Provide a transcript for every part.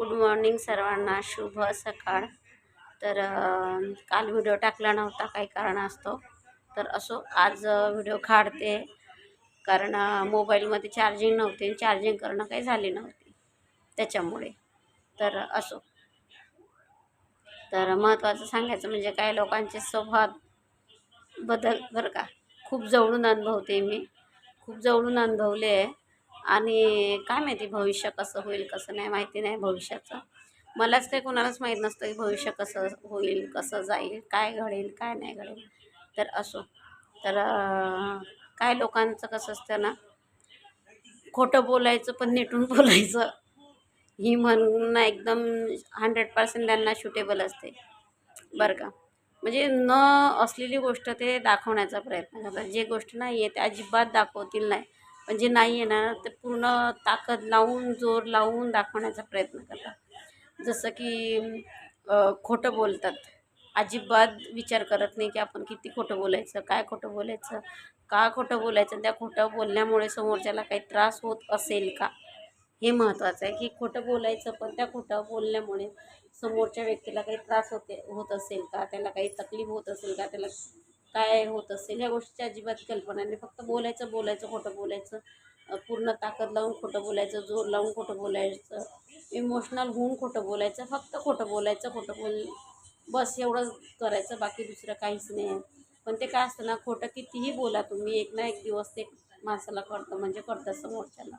Good morning सर्वांना शुभ सकाळ. तर काल व्हिडिओ टाकला नव्हता काही कारणास्तव तर असो आज व्हिडिओ काढते. कारण मोबाईलमध्ये चार्जिंग नव्हती चार्जिंग करणं काही झाली नव्हती. त्याच्यामुळे. तर असो. तर महत्त्वाचं सांगायचं म्हणजे काही लोकांचे स्वभाव बदल बरं का. खूप जवळून अनुभवते मी. खूप जवळून अनुभवले आहे. आणि काय माहिती भविष्य कसं होईल कसं नाही माहिती नाही भविष्याचं. मलाच काही कोणालाच माहीत नसतं की भविष्य कसं होईल कसं जाईल काय घडेल काय नाही घडेल. तर असो. तर काय लोकांचं कसं असतं ना खोटं बोलायचं पण नेटून बोलायचं. ही म्हणणं एकदम हंड्रेड पर्सेंट त्यांना सुटेबल असते. बरं का? म्हणजे न असलेली गोष्ट ते दाखवण्याचा प्रयत्न करतात. जे गोष्ट नाही आहे ते अजिबात दाखवतील नाही. म्हणजे जे नाही आहे ना ते पूर्ण ताकद लावून जोर लावून दाखवण्याचा प्रयत्न करतात. जसं की खोटं बोलतात. अजिबात विचार करत नाही की आपण किती खोटं बोलायचं काय खोटं बोलायचं का खोटं बोलायचं त्या खोटं बोलण्यामुळे समोरच्याला काही त्रास होत असेल का? हे महत्त्वाचं आहे की खोटं बोलायचं पण त्या खोटं बोलण्यामुळे समोरच्या व्यक्तीला काही त्रास होते होत असेल का? त्याला काही तकलीफ होत असेल का? त्याला काय होत असेल ह्या गोष्टीची अजिबात कल्पना नाही. फक्त बोलायचं बोलायचं खोटं बोलायचं. पूर्ण ताकद लावून खोटं बोलायचं जोर लावून खोटं बोलायचं इमोशनल होऊन खोटं बोलायचं फक्त खोटं बोलायचं खोटं बोल बस एवढंच करायचं बाकी दुसरं काहीच नाही आहे. पण ते काय असतं ना खोटं कितीही बोला तुम्ही एक ना एक दिवस ते माणसाला कळतं म्हणजे कळतं समोरच्याला.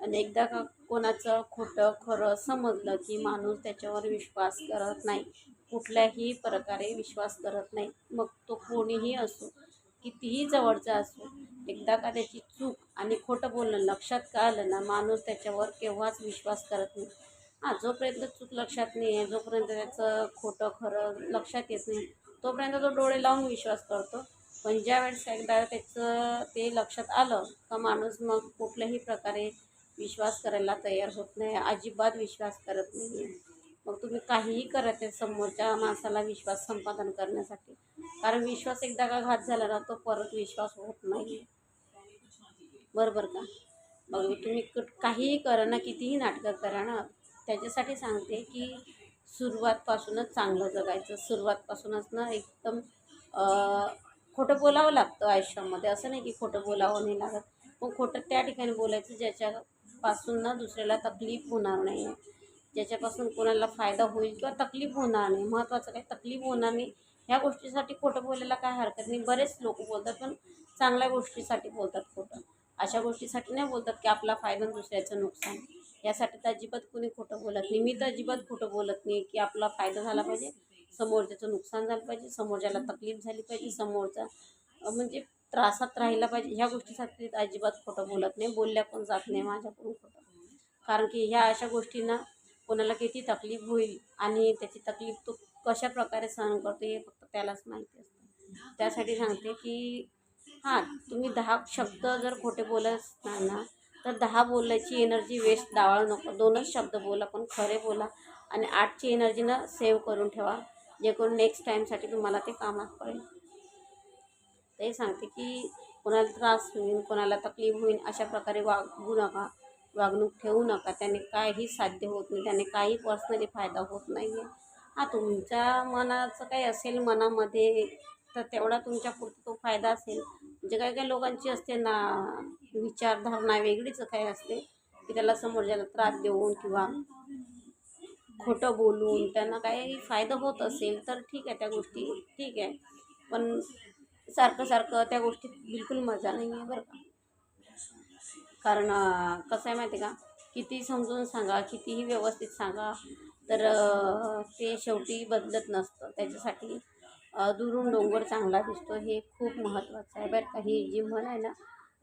आणि एकदा का कोणाचं खोटं खरं समजलं की माणूस त्याच्यावर विश्वास करत नाही कुठल्याही प्रकारे विश्वास करत नाही. मग तो कोणीही असो कितीही जवळचा असो एकदा का त्याची चूक आणि खोटं बोलणं लक्षात का आलं ना माणूस त्याच्यावर केव्हाच विश्वास करत नाही. हां जोपर्यंत चूक लक्षात नाही आहे जोपर्यंत त्याचं खोटं खरं लक्षात येत नाही तोपर्यंत तो डोळे लावून विश्वास करतो. पण ज्या वेळेस एकदा त्याचं ते लक्षात आलं का माणूस मग कुठल्याही प्रकारे विश्वास करायला तयार होत नाही अजिबात विश्वास करत नाही आहे मग तुम्ही काहीही करत आहे समोरच्या माणसाला विश्वास संपादन करण्यासाठी. कारण विश्वास एकदा का घात झाला ना तो परत विश्वास होत नाही. बरोबर का? मग तुम्ही कुठ- काहीही करा ना कितीही नाटकं करा ना त्याच्यासाठी सांगते की सुरुवातपासूनच चांगलं जगायचं. सुरुवातपासूनच ना एकदम खोटं बोलावं लागतं आयुष्यामध्ये. असं नाही की खोटं बोलावं नाही लागत. पण खोटं त्या ठिकाणी बोलायचं ज्याच्यापासून ना दुसऱ्याला तकलीफ होणार नाही. ज्याच्यापासून कोणाला फायदा होईल किंवा तकलीफ होणार नाही महत्त्वाचं काही तकलीफ होणार नाही. ह्या गोष्टीसाठी खोटं बोलायला काय हरकत नाही. बरेच लोक बोलतात पण चांगल्या गोष्टीसाठी बोलतात खोटं. अशा गोष्टीसाठी नाही बोलतात की आपला फायदा दुसऱ्याचं नुकसान. यासाठी तर अजिबात कोणी खोटं बोलत नाही. मी तर अजिबात खोटं बोलत नाही की आपला फायदा झाला पाहिजे समोरच्याचं नुकसान झालं पाहिजे समोरच्याला तकलीफ झाली पाहिजे समोरचा म्हणजे त्रासात राहिला पाहिजे. ह्या गोष्टीसाठी तर अजिबात खोटं बोलत नाही. बोलल्या पण जात नाही माझ्याकडून खोटं. कारण की ह्या अशा गोष्टींना कोणाला किती तकलीफ होईल आणि त्याची तकलीफ तो कशा प्रकारे सहन करतो हे फक्त त्यालाच माहिती असतं. त्यासाठी सांगते की हां तुम्ही दहा शब्द जर खोटे बोलत असणार ना तर दहा बोलायची एनर्जी वेस्ट डावाळू नको. दोनच शब्द बोला पण खरे बोला आणि आठची एनर्जी ना सेव्ह करून ठेवा जे करून नेक्स्ट टाईमसाठी तुम्हाला ते कामात पडेल. ते सांगते की कोणाला त्रास होईल कोणाला तकलीफ होईल अशा प्रकारे वागू नका वागणूक ठेवू नका. त्याने काहीही साध्य होत नाही. त्याने काही पर्सनली फायदा होत नाही आहे हा तुमच्या मनाचं काही असेल मनामध्ये तर तेवढा तुमच्या पुरता तो फायदा असेल. म्हणजे काही काही लोकांची असते ना विचारधारणा वेगळीच काही असते की त्याला समोरच्याला त्रास देऊन किंवा खोटं बोलून त्यांना काही फायदा होत असेल तर ठीक आहे त्या गोष्टी ठीक आहे. पण सारखं सारखं त्या गोष्टीत बिलकुल मजा नाही आहे बरं का. कारण कसं आहे माहिती आहे का? किती समजून सांगा कितीही व्यवस्थित सांगा तर ते शेवटी बदलत नसतं. त्याच्यासाठी दुरून डोंगर चांगला दिसतो हे खूप महत्त्वाचं आहे बरं का. ही जी म्हण आहे ना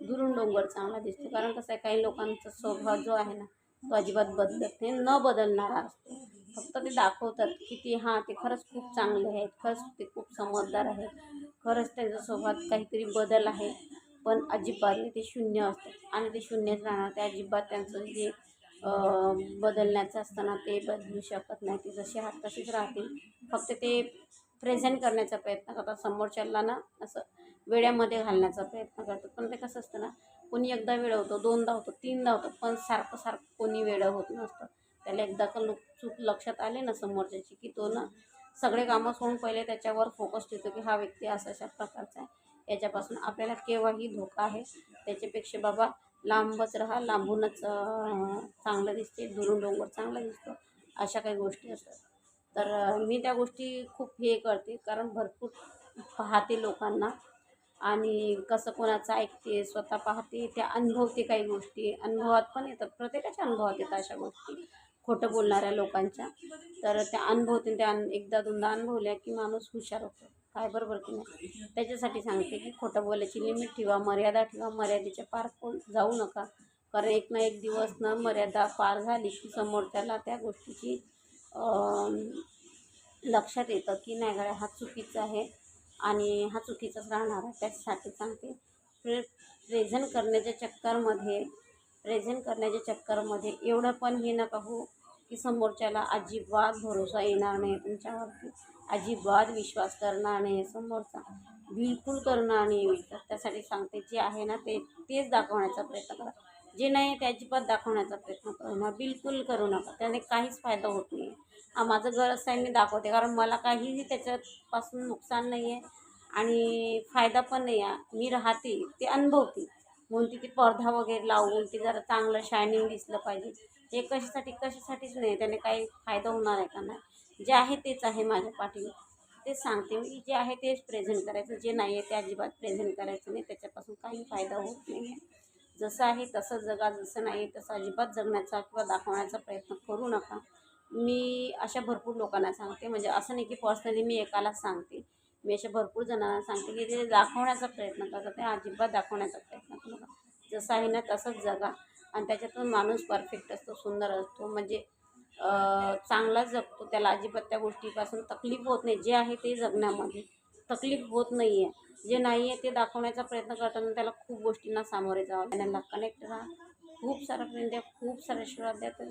दुरून डोंगर चांगला दिसतो. कारण कसं आहे काही लोकांचा स्वभाव जो आहे ना तो अजिबात बदलत नाही न बदलणारा असतो. फक्त ते दाखवतात की ते हां ते खरंच खूप चांगले आहेत खरंच ते खूप समजदार आहेत खरंच त्यांचा स्वभावात काहीतरी बदल आहे. पण अजिबात ते शून्य असतात आणि ते शून्यच राहणार ते अजिबात त्यांचं जे बदलण्याचं असताना ते बदलू शकत नाही. ते जसे हात तसेच राहतील. फक्त ते प्रेझेंट करण्याचा प्रयत्न करतात. समोरच्याला ना असं वेड्यामध्ये घालण्याचा प्रयत्न करतात. पण ते कसं असतं ना कोणी एकदा वेळ होतो दोनदा होतो तीनदा होतो पण सारखं सारखं कोणी वेळ होत नसतं. त्याला एकदा का लुक चूक लक्षात आले ना समोरच्याची की तो ना सगळे कामं सोडून पहिले त्याच्यावर फोकस ठेवतो की हा व्यक्ती असा अशा प्रकारचा आहे. याच्यापासून आपल्याला केव्हाही धोका आहे. त्याच्यापेक्षा बाबा लांबच राहा. लांबूनच चांगलं दिसते दुरून डोंगर चांगला दिसतो. अशा काही गोष्टी असतात. तर मी त्या गोष्टी खूप हे करते. कारण भरपूर पाहते लोकांना. आणि कसं कोणाचं ऐकते स्वतः पाहते त्या अनुभवते काही गोष्टी. अनुभवात पण येतात. प्रत्येकाच्या अनुभवात येतात अशा गोष्टी. खोटं बोलणाऱ्या लोकांच्या. तर त्या अनुभवते त्या एकदा दोनदा अनुभवल्या की माणूस हुशार होतो. काय बरोबर की नाही? त्याच्यासाठी सांगते की खोटं बोलायची लिमिट ठेवा मर्यादा ठेवा. मर्यादेच्या पार जाऊ नका. कारण एक ना एक दिवस ना मर्यादा पार झाली की समोरच्याला त्या गोष्टीची लक्षात येतं की नाही गड्या हा चुकीचा आहे आणि हा चुकीचाच राहणार आहे. त्याच्यासाठी सांगते प्रे प्रेझेंट करण्याच्या चक्करमध्ये प्रेझेंट करण्याच्या चक्करमध्ये एवढं पण हे नका हो की समोरच्याला अजिबात भरोसा येणार नाही तुमच्यावरती अजिबात विश्वास करणार नाही समोरचा बिलकुल करणार नाही. त्यासाठी सांगते जे आहे ना ते तेच दाखवण्याचा प्रयत्न करा. जे नाही आहे ते अजिबात दाखवण्याचा प्रयत्न करू नका बिलकुल करू नका. त्याने काहीच फायदा होत नाही. आहे माझं गरज आहे मी दाखवते कारण मला काहीही त्याच्यापासून नुकसान नाही आहे आणि फायदा पण नाही. आहे मी राहते ते अनुभवते. म्हणून तिथे पडदा वगैरे लावून ती जरा चांगलं शायनिंग दिसलं पाहिजे. हे कशासाठी कशासाठीच नाही त्याने काही फायदा होणार आहे का नाही? जे आहे तेच आहे माझ्या पाठीवर तेच सांगते मी जे आहे तेच प्रेझेंट करायचं जे नाही आहे ते अजिबात प्रेझेंट करायचं नाही त्याच्यापासून काही फायदा होत नाही आहे. जसं आहे तसं जगा जसं नाही तसं अजिबात जगण्याचा किंवा दाखवण्याचा प्रयत्न करू नका. मी अशा भरपूर लोकांना सांगते म्हणजे असं नाही की पर्सनली मी एकालाच सांगते. मी अशा भरपूर जणांना सांगते की ते दाखवण्याचा प्रयत्न करतात ते अजिबात दाखवण्याचा प्रयत्न जसं आहे ना तसंच जगा. आणि त्याच्यातून माणूस परफेक्ट असतो सुंदर असतो. म्हणजे चांगला जगतो. त्याला अजिबात त्या गोष्टीपासून तकलीफ होत नाही. जे आहे ते जगण्यामध्ये तकलीफ होत नाही आहे जे नाही आहे ते दाखवण्याचा प्रयत्न करताना त्याला खूप गोष्टींना सामोरे जावं त्यांना कनेक्ट राहा. खूप सारा प्रेम द्या खूप सारा आशीर्वाद द्या. तर